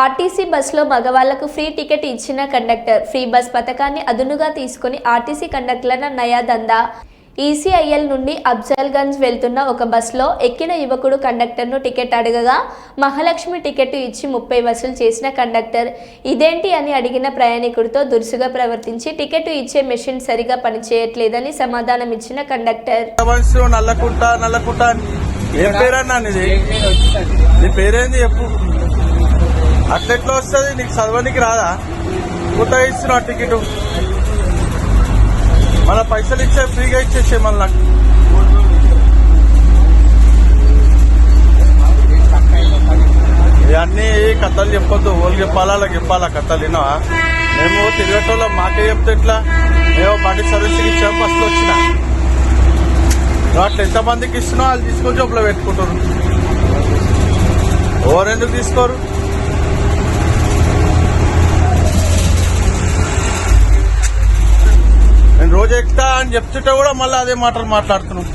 RTC బస్సులో మగవాళ్ళకు free ticket ఇచ్చిన కండక్టర్. ఫ్రీ బస్ పథకాన్ని అదునుగా తీసుకుని ఆర్టీసీ కండక్టర్ల నయాదందా? ఈసీఐఎల్ నుండి అఫ్జల్గంజ్ వెళ్తున్న ఒక బస్సులో ఎక్కిన యువకుడు కండక్టర్ను టికెట్ అడగగా మహాలక్ష్మి టికెట్ ఇచ్చి ముప్పై వసూలు చేసిన కండక్టర్. ఇదేంటి అని అడిగిన ప్రయాణికుడితో దురుసుగా ప్రవర్తించి టికెట్ ఇచ్చే మెషిన్ సరిగా పనిచేయట్లేదని సమాధానం ఇచ్చిన కండక్టర్. నీ పేరేంది అట్లెట్లా వస్తుంది? నీకు చదవనికి రాదా? కొత్త ఇస్తున్నా టికెట్. మళ్ళీ పైసలు ఇచ్చే ఫ్రీగా ఇచ్చేసే మళ్ళీ. నాకు ఇవన్నీ కథలు చెప్పొద్దు. వాళ్ళు చెప్పాలా అలా చెప్పాలా కథలు విన్నావా? మేము తిరిగేటోళ్ళం మాకే చెప్తే ఎట్లా? మేము బండి సర్వీసింగ్ ఇచ్చాము ఫస్ట్ వచ్చిన. అట్లా ఎంతమందికి ఇస్తున్నావు? వాళ్ళు తీసుకొని జోబులో పెట్టుకుంటారు. ఎవరెందుకు తీసుకోరు? రోజు ఎక్కుతా అని చెప్తుంటే కూడా మళ్ళీ అదే మాటలు మాట్లాడుతున్నాం.